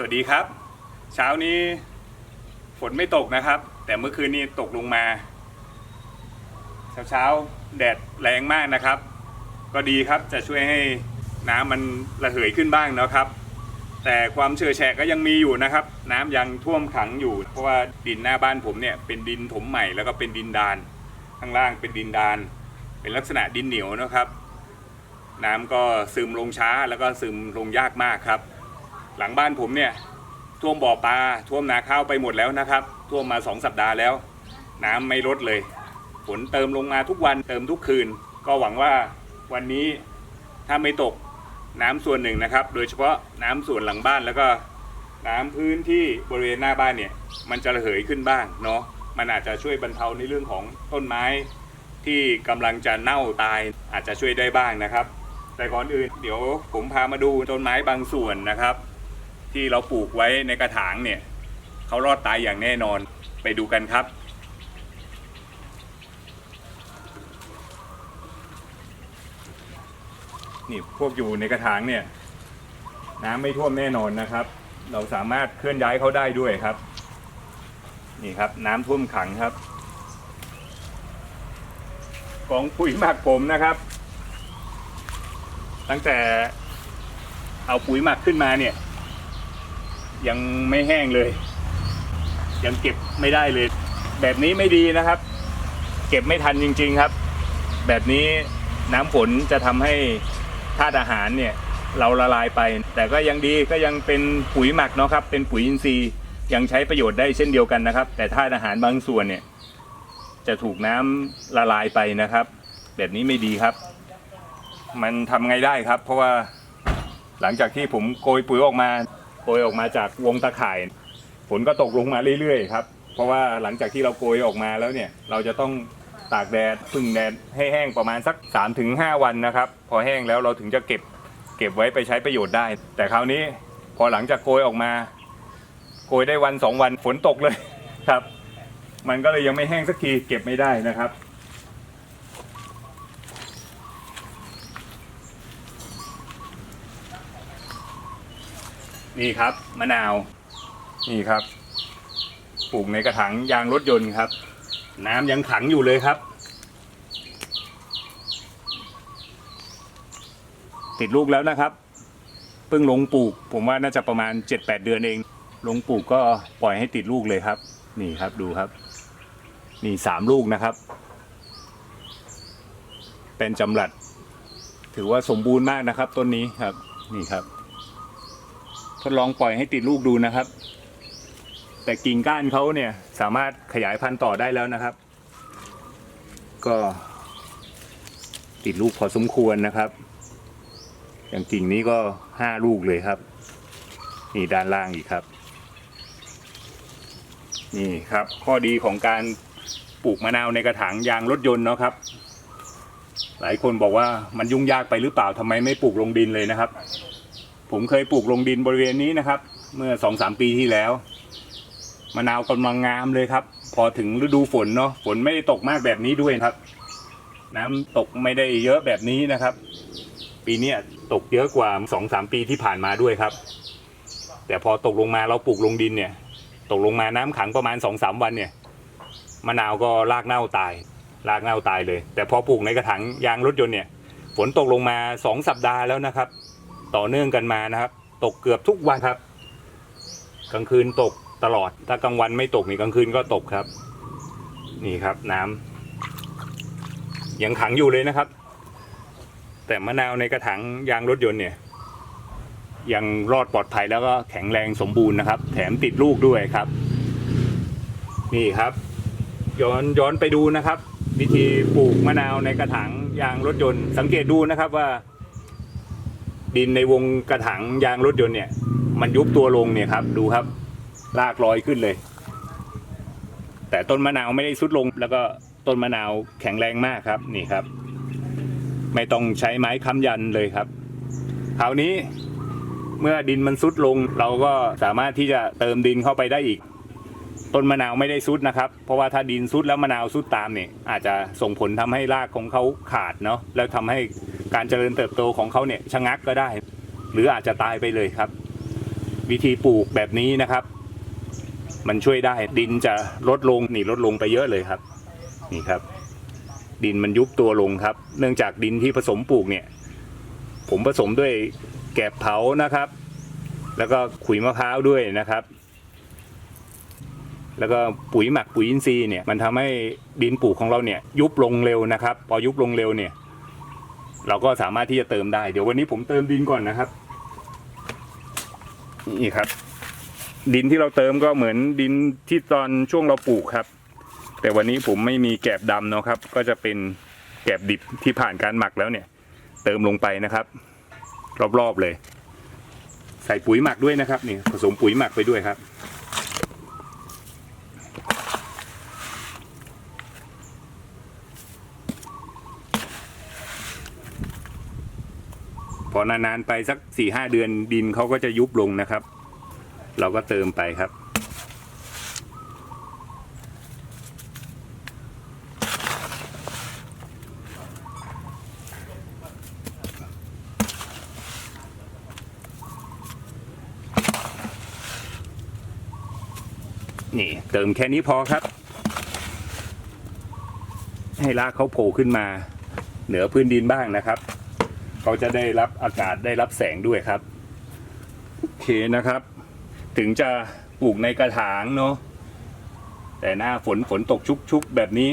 สวัสดีครับ เช้านี้ฝนไม่ตกนะครับ แต่เมื่อคืนนี้ตกลงมา เช้าเช้าๆแดดแรงมากนะครับ ก็ดีครับจะช่วยให้น้ำมันระเหยขึ้นบ้างนะครับ แต่ความเชื่อแฉะก็ยังมีอยู่นะครับ น้ำยังท่วมขังอยู่ เพราะว่าดินหน้าบ้านผมเนี่ยเป็นดินถมใหม่แล้วก็เป็นดินดาน ข้างล่างเป็นดินดาน เป็นลักษณะดินเหนียวนะครับ น้ำก็ซึมลงช้าแล้วก็ซึมลงยากมากครับ หลังบ้านผมเนี่ยท่วมบ่อปลาท่วมนาข้าวไปหมดแล้วนะครับ ท่วมมาสองสัปดาห์แล้ว น้ำไม่ลดเลยฝนเติมลงมาทุกวันเติมทุกคืน ก็หวังว่าวันนี้ถ้าไม่ตกน้ำส่วนหนึ่งนะครับ โดยเฉพาะน้ำส่วนหลังบ้านแล้วก็น้ำพื้นที่บริเวณหน้าบ้านเนี่ยมันจะระเหยขึ้นบ้างเนาะมันอาจจะช่วยบรรเทาในเรื่องของต้นไม้ ที่กำลังจะเน่าตายอาจจะช่วยได้บ้างนะครับ แต่ก่อนอื่นเดี๋ยวผมพามาดูต้นไม้บางส่วนนะครับ ที่เราปลูกไว้ในกระถางเนี่ยเขารอดตายอย่างแน่นอนไปดูกันครับ นี่พวกอยู่ในกระถางเนี่ยน้ำไม่ท่วมแน่นอนนะครับ เราสามารถเคลื่อนย้ายเขาได้ด้วยครับ นี่ครับน้ำท่วมขังครับกองปุ๋ยหมักผมนะครับ ตั้งแต่เอาปุ๋ยหมักขึ้นมาเนี่ย ยังไม่แห้งเลย ยังเก็บไม่ได้เลย แบบนี้ไม่ดีนะครับ เก็บไม่ทันจริง ๆครับ แบบนี้น้ำฝนจะทำให้ธาตุอาหารเนี่ยเราละลายไป แต่ก็ยังดีก็ยังเป็นปุ๋ยหมักเนาะครับ เป็นปุ๋ยอินทรีย์ยังใช้ประโยชน์ได้เช่นเดียวกันนะครับ แต่ธาตุอาหารบางส่วนเนี่ย จะถูกน้ำละลายไปนะครับ แบบนี้ไม่ดีครับ มันทำไงได้ครับ เพราะว่าหลังจากที่ผมโกยปุ๋ยออกมา กยออกมาจากวงตะข่าย ฝนก็ตกลงมาเรื่อยๆครับ เพราะว่าหลังจากที่เราโกยออกมาแล้วเนี่ย เราจะต้องตากแดดพึ่งแดดให้แห้งประมาณสัก 3-5 วันนะครับ พอแห้งแล้วเราถึงจะเก็บเก็บไว้ไปใช้ประโยชน์ได้ แต่คราวนี้พอหลังจากโกยออกมา โกยได้วันสองวันฝนตกเลยครับ มันก็เลยยังไม่แห้งสักทีเก็บไม่ได้นะครับ นี่ครับ มะนาว นี่ครับ ปลูกในกระถางยางรถยนต์ครับ น้ำยังขังอยู่เลยครับ ติดลูกแล้วนะครับ เพิ่งลงปลูก ผมว่าน่าจะประมาณ 7-8 เดือนเอง ลงปลูกก็ปล่อยให้ติดลูกเลยครับ นี่ครับดูครับ นี่สามลูกนะครับ เป็นจำรัด ถือว่าสมบูรณ์มากนะครับ ต้นนี้ครับ นี่ครับ ทดลองปล่อยให้ติดลูกดูนะครับ แต่กิ่งก้านเขาเนี่ยสามารถขยายพันธุ์ต่อได้แล้วนะครับ ก็ ติดลูกพอสมควรนะครับ อย่างกิ่งนี้ก็ห้าลูกเลยครับนี่ด้านล่างอีกครับ นี่ครับ ข้อดีของการปลูกมะนาวในกระถางยางรถยนต์เนาะครับ หลายคนบอกว่ามันยุ่งยากไปหรือเปล่าทำไมไม่ปลูกลงดินเลยนะครับ ผมเคยปลูกลงดินบริเวณนี้นะครับ เมื่อสองสามปีที่แล้วมะนาวกำลังงามเลยครับ พอถึงฤดูฝนเนาะฝนไม่ได้ตกมากแบบนี้ด้วยครับ น้ำตกไม่ได้เยอะแบบนี้นะครับ ปีนี้ตกเยอะกว่าสองสามปีที่ผ่านมาด้วยครับ แต่พอตกลงมาเราปลูกลงดินเนี่ย ตกลงมาน้ำขังประมาณสองสามวันเนี่ยมะนาวก็รากเน่าตายรากเน่าตายเลย แต่พอปลูกในกระถางยางรถยนต์เนี่ย ฝนตกลงมาสองสัปดาห์แล้วนะครับ ต่อเนื่องกันมานะครับ ตกเกือบทุกวันครับ กลางคืนตกตลอด ถ้ากลางวันไม่ตกนี่กลางคืนก็ตกครับ นี่ครับน้ำยังขังอยู่เลยนะครับ แต่มะนาวในกระถางยางรถยนต์เนี่ย ยังรอดปลอดภัยแล้วก็แข็งแรงสมบูรณ์นะครับ แถมติดลูกด้วยครับ นี่ครับ ย้อนย้อนไปดูนะครับ วิธีปลูกมะนาวในกระถางยางรถยนต์ สังเกตดูนะครับว่า ดินในวงกระถางยางรถยนต์เนี่ย มันยุบตัวลงเนี่ยครับ ดูครับรากลอยขึ้นเลย แต่ต้นมะนาวไม่ได้สุดลง แล้วก็ต้นมะนาวแข็งแรงมากครับนี่ครับ ไม่ต้องใช้ไม้ค้ำยันเลยครับคราวนี้เมื่อดินมันซุดลง เราก็สามารถที่จะเติมดินเข้าไปได้อีก ต้นมะนาวไม่ได้ซุดนะครับ เพราะว่าถ้าดินซุดแล้วมะนาวซุดตามเนี่ยอาจจะส่งผลทำให้รากของเขาขาดเนาะแล้วทำให้การเจริญเติบโตของเขาเนี่ยชะงักก็ได้ หรืออาจจะตายไปเลยครับ วิธีปลูกแบบนี้นะครับ มันช่วยได้ดินจะลดลงนี่ลดลงไปเยอะเลยครับ นี่ครับ ดินมันยุบตัวลงครับ เนื่องจากดินที่ผสมปลูกเนี่ย ผมผสมด้วยแกบเผานะครับ แล้วก็ขุยมะพร้าวด้วยนะครับ แล้วก็ปุ๋ยหมักปุ๋ยอินทรีย์เนี่ยมันทำให้ดินปลูกของเราเนี่ยยุบลงเร็วนะครับ พอยุบลงเร็วเนี่ย เราก็สามารถที่จะเติมได้ เดี๋ยววันนี้ผมเติมดินก่อนนะครับ นี่ครับ ดินที่เราเติมก็เหมือนดินที่ตอนช่วงเราปลูกครับ แต่วันนี้ผมไม่มีแกบดำเนาะครับ ก็จะเป็นแกบดิบที่ผ่านการหมักแล้วเนี่ย เติมลงไปนะครับ รอบๆเลย ใส่ปุ๋ยหมักด้วยนะครับ นี่ผสมปุ๋ยหมักไปด้วยครับ อนานๆไปสักสี่ห้าเดือนดินเขาก็จะยุบลงนะครับ เราก็เติมไปครับ นี่เติมแค่นี้พอครับ ให้รากเขาโผล่ขึ้นมา เหนือพื้นดินบ้างนะครับ เขาจะได้รับอากาศได้รับแสงด้วยครับโอเคนะครับ ถึงจะปลูกในกระถางเนาะแต่หน้าฝนฝนตกชุกๆแบบนี้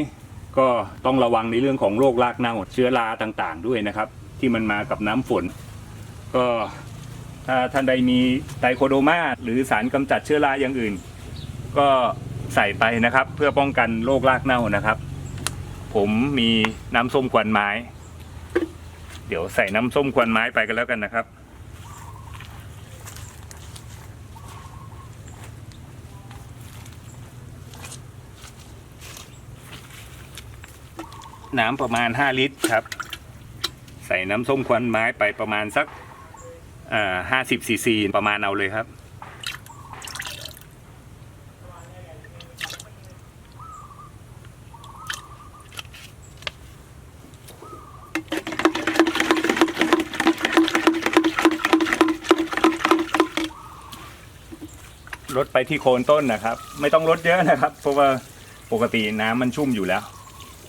ก็ต้องระวังในเรื่องของโรครากเน่าเชื้อราต่างๆ ด้วยนะครับ ที่มันมากับน้ำฝน ก็ถ้าท่านใดมีไตรโคโดมาหรือสารกำจัดเชื้อราอย่างอื่น ก็ใส่ไปนะครับ เพื่อป้องกันโรครากเน่านะครับ ผมมีน้ำส้มควันไม้ เดี๋ยวใส่น้ำส้มควันไม้ไปกันแล้วกันนะครับ น้ำประมาณ 5 ลิตรครับ ใส่น้ำส้มควันไม้ไปประมาณสักห้าสิบซีซีประมาณเอาเลยครับ ลดไปที่โคนต้นนะครับ ไม่ต้องลดเยอะนะครับ เพราะว่าปกติน้ำมันชุ่มอยู่แล้ว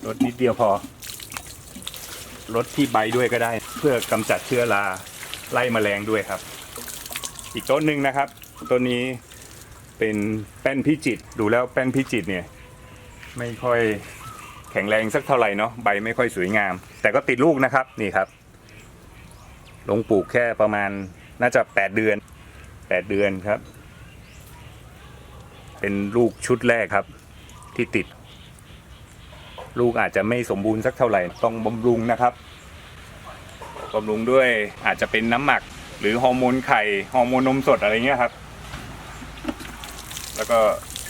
ลดนิดเดียวพอลดที่ใบด้วยก็ได้ เพื่อกำจัดเชื้อราไล่แมลงด้วยครับ อีกต้นหนึ่งนะครับต้นนี้เป็นแป้นพิจิตดูแล้วแป้นพิจิตเนี่ย ไม่ค่อยแข็งแรงสักเท่าไหร่เนาะใบไม่ค่อยสวยงาม แต่ก็ติดลูกนะครับนี่ครับ ลงปลูกแค่ประมาณน่าจะแปดเดือนแปดเดือนครับ เป็นลูกชุดแรกครับ ที่ติด ลูกอาจจะไม่สมบูรณ์สักเท่าไหร่ต้องบำรุงนะครับบำรุงด้วยอาจจะเป็นน้ำหมัก หรือฮอร์โมนไข่ฮอร์โมนนมสดอะไรเงี้ยครับ แล้วก็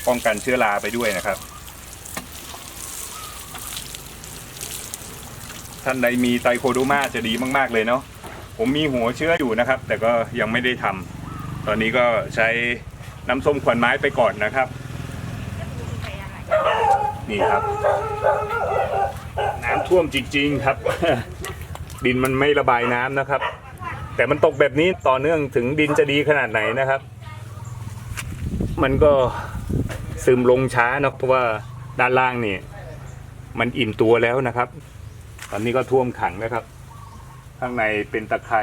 ป้องกันเชื้อราไปด้วยนะครับท่านใดมีไตรโคโดมาจะดีมากๆเลยเนาะผมมีหัวเชื้ออยู่นะครับ แต่ก็ยังไม่ได้ทำตอนนี้ก็ใช้ น้ำส้มขวัญไม้ไปก่อนนะครับ นี่ครับ น้ำท่วมจริง ๆครับ ดินมันไม่ระบายน้ำนะครับ แต่มันตกแบบนี้ต่อเนื่องถึงดินจะดีขนาดไหนนะครับ มันก็ซึมลงช้าเนะเพราะว่าด้านล่างนี่มันอิ่มตัวแล้วนะครับ ตอนนี้ก็ท่วมขังนะครับ ข้างในเป็นตะไคร้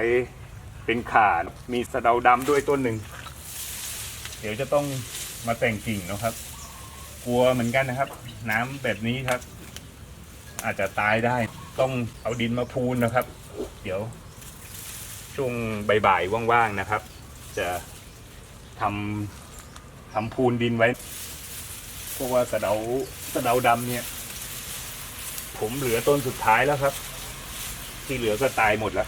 เป็นข่ามีสะเดาดำด้วยต้นหนึ่ง เดี๋ยวจะต้องมาแต่งกิ่งนะครับ กลัวเหมือนกันนะครับ น้ำแบบนี้ครับ อาจจะตายได้ต้องเอาดินมาพูนนะครับ เดี๋ยว ช่วงบ่ายๆว่างๆนะครับ จะทำทำพูนดินไว้เพราะว่าสะเดาสะเดาดำเนี่ย ผมเหลือต้นสุดท้ายแล้วครับ ที่เหลือก็ตายหมดแล้ว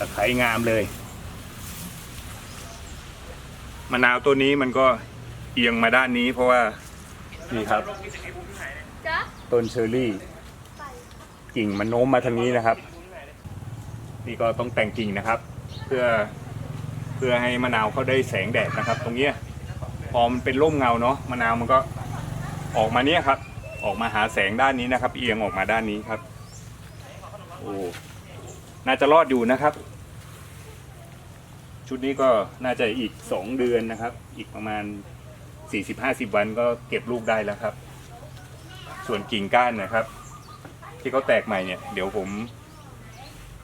ตะไคร้งามเลย มะนาวตัวนี้มันก็เอียงมาด้านนี้เพราะว่านี่ครับจ๊ะต้นเชอร์รี่ กิ่งมันโน้มมาทางนี้นะครับ นี่ก็ต้องแต่งกิ่งนะครับ เพื่อเพื่อให้มะนาวเขาได้แสงแดดนะครับ ตรงเนี้ยพอมันเป็นร่มเงาเนาะมะนาวมันก็ออกมาเนี้ยครับ ออกมาหาแสงด้านนี้นะครับ เอียงออกมาด้านนี้ครับโอ้น่าจะรอดอยู่นะครับ ชุดนี้ก็น่าจะอีกสองเดือนนะครับ อีกประมาณสี่สิบห้าสิบวันก็เก็บลูกได้แล้วครับ ส่วนกิ่งก้านนะครับ ที่เขาแตกใหม่เนี่ยเดี๋ยวผม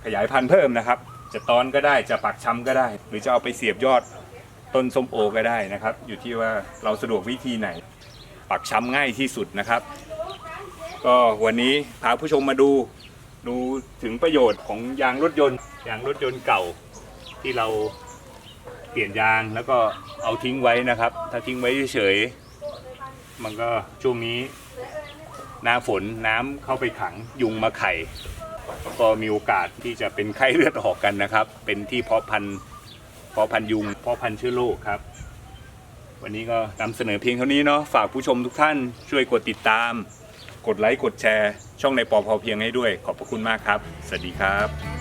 ขยายพันธุ์เพิ่มนะครับ จะตอนก็ได้จะปักช้ำก็ได้ หรือจะเอาไปเสียบยอดต้นส้มโอก็ได้นะครับ อยู่ที่ว่าเราสะดวกวิธีไหน ปักช้ำง่ายที่สุดนะครับ ก็วันนี้พาผู้ชมมาดูดูถึงประโยชน์ของยางรถยนต์ยางรถยนต์เก่าที่เรา ปลี่ยนยางแล้วก็เอาทิ้งไว้นะครับ ถ้าทิ้งไว้เฉยๆมันก็ช่วงนี้หน้าฝนน้ำเข้าไปขังยุงมาไข่แล้วก็มีโอกาสที่จะเป็นไข้เลือดออกกันนะครับ เป็นที่เพาะพันธุ์เพาะพันธุ์ยุงเพาะพันธุ์เชื้อโรคครับ วันนี้ก็นำเสนอเพียงเท่านี้เนาะฝากผู้ชมทุกท่านช่วยกดติดตาม กดไลค์กดแชร์ ช่องในปอพอเพียงให้ด้วย ขอบพระคุณมากครับ สวัสดีครับ